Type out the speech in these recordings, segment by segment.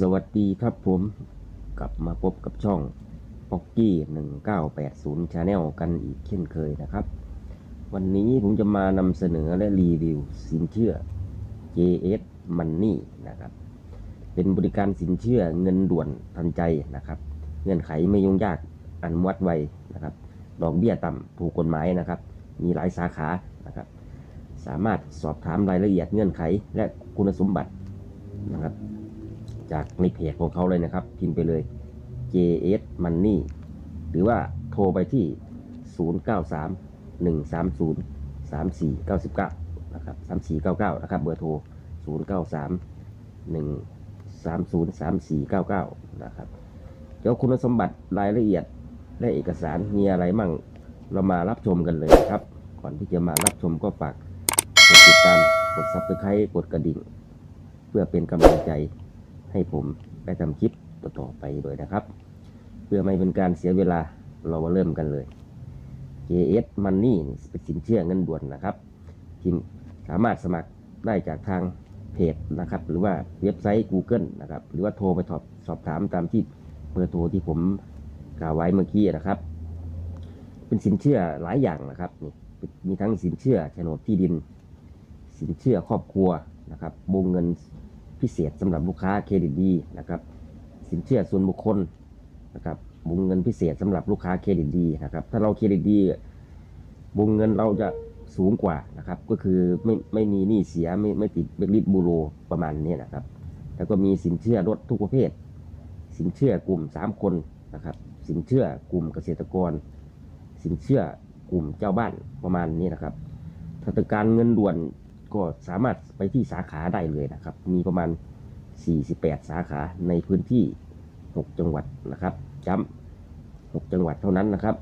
สวัสดีครับผมกลับมาพบกับช่องป๊อกกี้หนึ่งเก้าแปดศูนย์ชาแนลกันอีกเช่นเคยนะครับ วันนี้ผมจะมานำเสนอและรีวิวสินเชื่อ JS Money นะครับ เป็นบริการสินเชื่อเงินด่วนทันใจนะครับ เงื่อนไขไม่ยุ่งยากอันุมัติไวนะครับดอกเบี้ยต่ำถูกกฎหมายนะครับ มีหลายสาขานะครับ สามารถสอบถามรายละเอียดเงื่อนไขและคุณสมบัตินะครับ จากในเพจของเขาเลยนะครับ พิมพ์ไปเลย JS Money หรือว่าโทรไปที่ 093 130 3499 นะครับ 3499 นะครับ เบอร์โทร 093 130 3499 นะครับ เดี๋ยวคุณสมบัติรายละเอียดและเอกสารมีอะไรมั่ง เรามารับชมกันเลยครับ ก่อนที่จะมารับชมก็ฝากกดติดตาม กด subscribe กดกระดิ่ง เพื่อเป็นกำลังใจ ให้ผมได้ทำคลิปต่อๆไปด้วยนะครับ เพื่อไม่เป็นการเสียเวลาเรามาเริ่มกันเลย JS Money เป็นสินเชื่อเงินด่วนนะครับที่สามารถสมัครได้จากทางเพจนะครับ หรือว่าเว็บไซต์ Google นะครับ หรือว่าโทรไปสอบสอบถามตามที่เบอร์โทรที่ผมกล่าวไว้เมื่อกี้นะครับ เป็นสินเชื่อหลายอย่างนะครับนี่มีทั้งสินเชื่อโฉนดที่ดิน สินเชื่อครอบครัวนะครับวงเงิน พิเศษสำหรับลูกค้าเครดิตดีนะครับ สินเชื่อส่วนบุคคลนะครับวงเงินพิเศษสำหรับลูกค้าเครดิตดีนะครับ ถ้าเราเครดิตดีวงเงินเราจะสูงกว่านะครับ ก็คือไม่ไม่มีหนี้เสียไม่ไม่ติดเบรกลิดบูโรประมาณนี้นะครับ แล้วก็มีสินเชื่อรถทุกประเภท สินเชื่อกลุ่ม 3 คนนะครับ สินเชื่อกลุ่มเกษตรกร สินเชื่อกลุ่มเจ้าบ้านประมาณนี้นะครับถ้าต้องการเงินด่วน ก็สามารถไปที่สาขาได้เลยนะครับ มีประมาณ 48 สาขาในพื้นที่ 6 จังหวัดนะครับย้ำ6จังหวัดเท่านั้นนะครับ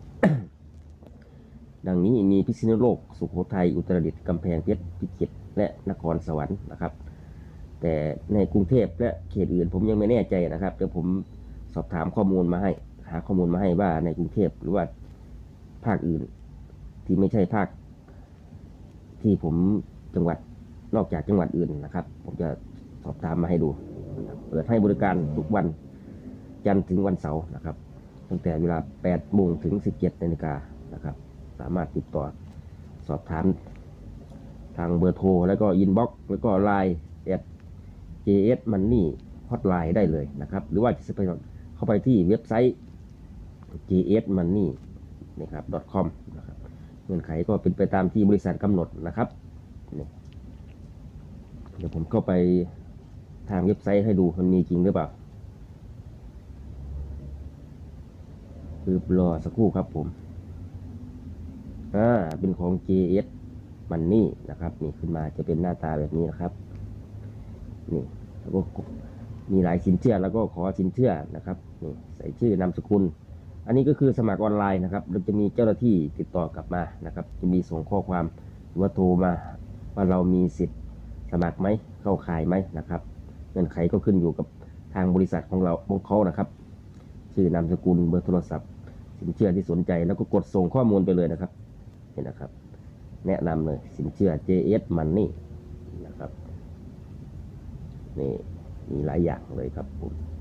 ดังนี้มีพิษณุโลก สุโขทัย อุตรดิตถ์กำแพงเพชร พิจิตร และนครสวรรค์นะครับ แต่ในกรุงเทพและเขตอื่นผมยังไม่แน่ใจนะครับ เดี๋ยวผมสอบถามข้อมูลมาให้ หาข้อมูลมาให้ว่าในกรุงเทพหรือว่าภาคอื่นที่ไม่ใช่ภาคที่ผม จังหวัดนอกจากจังหวัดอื่นนะครับ ผมจะสอบถามมาให้ดู เปิดให้บริการทุกวันจันทร์ถึงวันเสาร์นะครับ ตั้งแต่เวลา8โมงถึง 17นาฬิกานะครับ สามารถติดต่อสอบถามทางเบอร์โทร แล้วก็อินบ็อกซ์แล้วก็ไลน์แอด JS Money Hotline ได้เลยนะครับ หรือว่าจะไปเข้าไปที่เว็บไซต์ JS Money นะครับ .com นะครับเงื่อนไขก็เป็นไปตามที่บริษัทกำหนดนะครับ เดี๋ยวผมเข้าไปทางเว็บไซต์ให้ดูมันมีจริงหรือเปล่าคือรอสักครู่ครับผม อ่า เป็นของ JS Money นะครับ นี่ขึ้นมาจะเป็นหน้าตาแบบนี้นะครับ นี่แล้วก็มีหลายสินเชื่อแล้วก็ขอสินเชื่อนะครับนี่ใส่ชื่อนามสกุล อันนี้ก็คือสมัครออนไลน์นะครับเราจะมีเจ้าหน้าที่ติดต่อกลับมานะครับ จะมีส่งข้อความหรือว่าโทรมา ว่าเรามีสิทธิ์สมัครไหมเข้าขายไหมนะครับเงื่อนไขก็ขึ้นอยู่กับทางบริษัทของเราของเขานะครับ ชื่อนามสกุลเบอร์โทรศัพท์ สินเชื่อที่สนใจแล้วก็กดส่งข้อมูลไปเลยนะครับเห็นนะครับ แนะนำเลยสินเชื่อ JS Money นะครับนี่มีหลายอย่างเลยครับผม